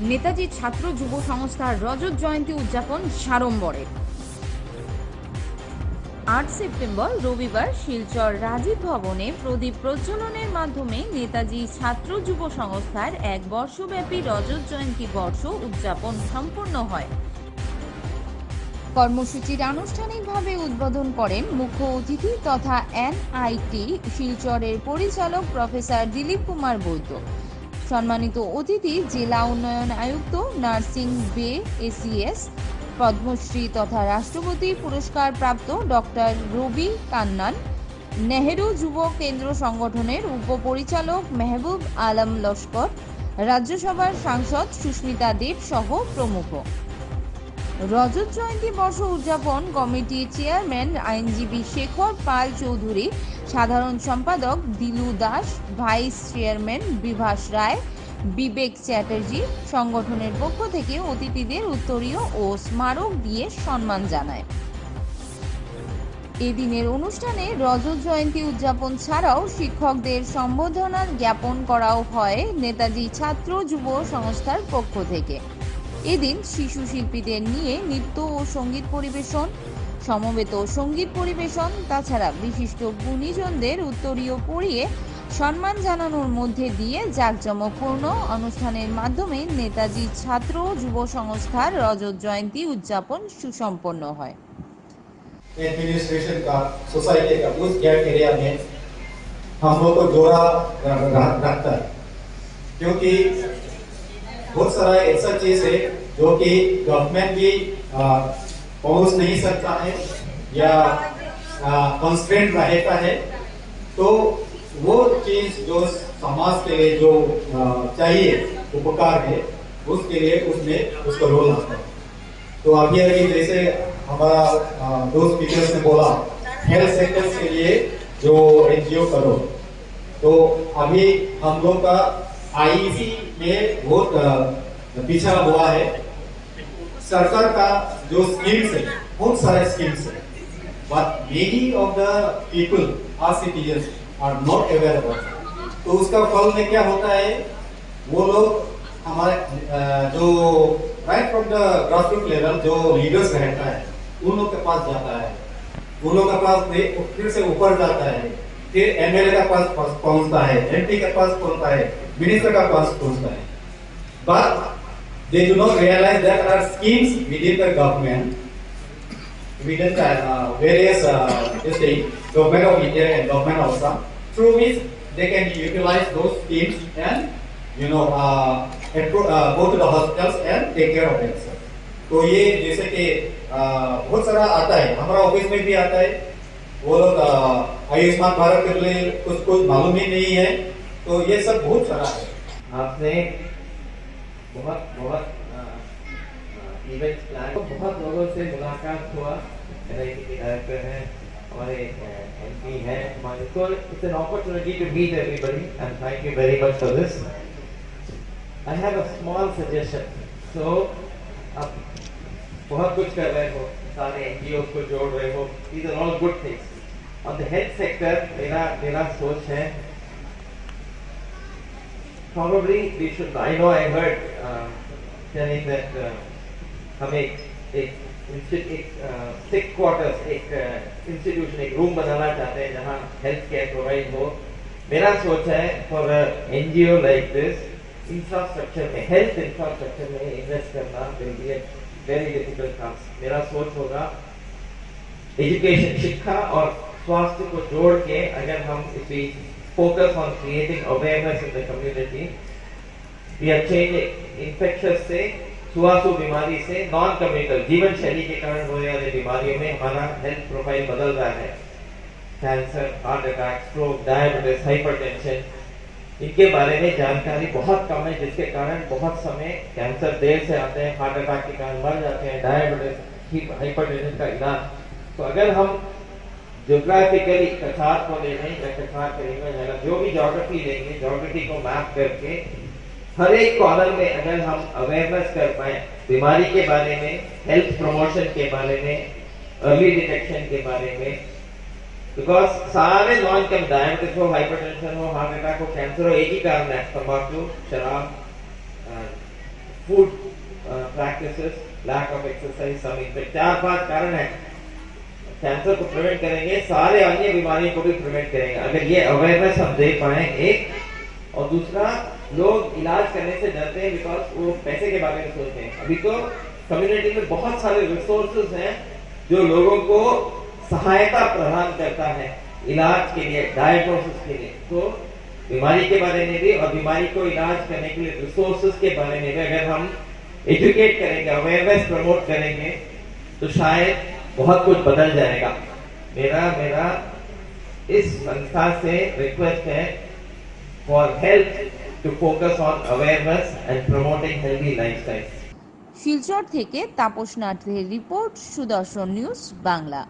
নেতাজি ছাত্র যুব সংস্থার রজত জয়ন্তী উদযাপন সাড়ম্বরে। আট সেপ্টেম্বর রবিবার শিলচর রাজীব ভবনে প্রদীপ প্রজ্বলনের মাধ্যমে নেতাজি ছাত্র যুব সংস্থার এক বর্ষব্যাপী রজত জয়ন্তী বর্ষ উদযাপন সম্পন্ন হয়। কর্মসূচির আনুষ্ঠানিকভাবে উদ্বোধন করেন মুখ্য অতিথি তথা এনআইটি শিলচরের পরিচালক প্রফেসর দিলীপ কুমার বৈদ্য। সম্মানিত অতিথি, জেলা উন্নয়ন আয়ুক্ত নার্সিং বে এসিএস, পদ্মশ্রী তথা রাষ্ট্রপতি পুরস্কার প্রাপ্ত ডক্টর রবি কান্নান, নেহেরু যুব কেন্দ্র সংগঠনের উপপরিচালক মেহবুব আলম লস্কর, রাজ্যসভার সাংসদ সুস্মিতা দেব সহ প্রমুখ। রজত জয়ন্তী বর্ষ উদযাপন কমিটির চেয়ারম্যান আইনজীবী শেখর পাল চৌধুরী, সাধারণ সম্পাদক দিলু দাস, ভাইস চেয়ারম্যান বিভাস রায়, বিবেক চ্যাটার্জি সংগঠনের পক্ষ থেকে অতিথিদের উত্তরীয় ও স্মারক দিয়ে সম্মান জানায়। এদিনের অনুষ্ঠানে রজত জয়ন্তী উদযাপন ছাড়াও শিক্ষকদের সম্বোধনা জ্ঞাপন করাও হয় নেতাজি ছাত্র যুব সংস্থার পক্ষ থেকে। এদিন শিশু শিল্পীদের নিয়ে নৃত্য ও সঙ্গীত পরিবেশন সমবেত সঙ্গীত পরিবেশন তাছাড়া বিশিষ্ট গুণীজনদের উত্তরীয় পড়িয়ে সম্মান জানানোর মধ্যে দিয়ে জাঁকজমকপূর্ণ অনুষ্ঠানের মাধ্যমে নেতাজি ছাত্র যুব সংস্থার রজত জয়ন্তী উদযাপন সুসম্পন্ন হয় एडमिनिस्ट्रेशन का सोसाइटी का उस गैप एरिया में हम लोग को जोड़ा र- र- रखता है क्योंकि बहुत सारा ऐसा चीज़ है जो कि गवर्नमेंट भी पहुँच नहीं सकता है या कंस्ट्रेंट रहता है। तो वो चीज़ जो समाज के लिए जो आ, चाहिए उपकार है उसके लिए उसमें उसका रोल आता है। तो अभी अभी जैसे हमारा दो स्पीकर्स ने बोला हेल्थ सेक्टर के लिए जो एनजीओ करो। तो अभी हम लोग का आईसी में बहुत पीछा हुआ है। सरकार का जो स्कीम्स है, बहुत सारे स्कीम्स है। But many of the people are citizen are not aware about तो उसका फल में क्या होता है? वो लोग हमारे जो right from the grassroot level जो लीडर्स रहता है, उन लोग के पास जाता है। उन लोग के पास फिर से ऊपर जाता है। के एमएलए का पास पहुँचता है? एमपी का पास पहुँचता है? मिनिस्टर का पास पहुँचता है? But they do not realise that our schemes within the government within the various this government of India and government of Assam through means they can utilise those schemes and you know go to the hospitals and take care of themself तो ये जैसे कि बहुत सारा आता है। हमारा office में भी आता है। वो लोग आयुष्मान भारत के लिए कुछ कुछ मालूम ही नहीं है। तो ये सब बहुत सारा है। आपने बहुत बहुत इवेंट प्लान तो बहुत लोगों से मुलाकात हुआ। डायरेक्टर हैं एम पी हैं हमारे। It's an opportunity to meet everybody and thank you very much for this I have a small suggestion so आप बहुत कुछ कर रहे हो सारे एनजीओ को जोड़ रहे हो। These are all good things on the health sector मेरा मेरा सोच है probably we should. I know I heard uh, telling uh, हमें एक एक सिक क्वार्टर्स एक इंस्टीट्यूशन एक रूम बनाना चाहते हैं जहाँ हेल्थ केयर प्रोवाइड हो। मेरा सोच है for NGO like this infrastructure में हेल्थ इंफ्रास्ट्रक्चर में इन्वेस्ट करना विल वेरी डिफ़िकल्ट टास्क मेरा सोच होगा एजुकेशन शिक्षा और स्वास्थ्य को जोड़ के अगर हम we focus on creating awareness in the community we are changing infectious से छुआछू बीमारी से नॉन कम्युनिकल जीवन शैली के कारण होने वाली बीमारियों में हमारा हेल्थ प्रोफ़ाइल बदल रहा है. Cancer heart attack stroke diabetes hypertension इनके बारे में जानकारी बहुत कम है, जिसके कारण बहुत समय कैंसर, देर से आते हैं, हार्ट अटैक के कारण मर जाते हैं, डायबिटीज़ हाइपरटेंशन का इलाज। तो अगर हम जोग्राफिकली कछार को ले लें या कछार करेंगे जो भी जोग्राफी लेंगे जोग्राफी को मैप करके हर एक कॉर्नर में अगर हम अवेयरनेस कर पाए, बीमारी के बारे में हेल्थ प्रमोशन के बारे में अर्ली डिटेक्शन के बारे में बिकॉज़ सारे नॉन कम डायबिटीज़ हो हाइपरटेंशन हो हार्ट अटैक हो कैंसर हो एक ही कारण है तंबाकू शराब food uh, practices, lack of exercise, some चार पाँच कारण है। कैंसर को प्रिवेंट करेंगे सारे अन्य बीमारियों को भी प्रिवेंट करेंगे। अगर ये अवेयरनेस हम दे पाए एक और दूसरा लोग इलाज करने से डरते हैं बिकॉज़ वो पैसे के बारे में सोचते हैं। अभी तो कम्युनिटी में बहुत सारे रिसोर्सेज हैं जो लोगों को सहायता प्रदान करता है इलाज के लिए डायग्नोसिस के लिए तो बीमारी के बारे में भी और बीमारी को इलाज करने के लिए रिसोर्सेज के बारे में भी अगर हम एजुकेट करेंगे अवेयरनेस प्रमोट करेंगे तो शायद बहुत कुछ बदल जाएगा मेरा मेरा इस संस्था से रिक्वेस्ट है for health to focus on awareness and promoting healthy lifestyle Silchar থেকে তাপস নাথের রিপোর্ট সুদর্শন নিউজ বাংলা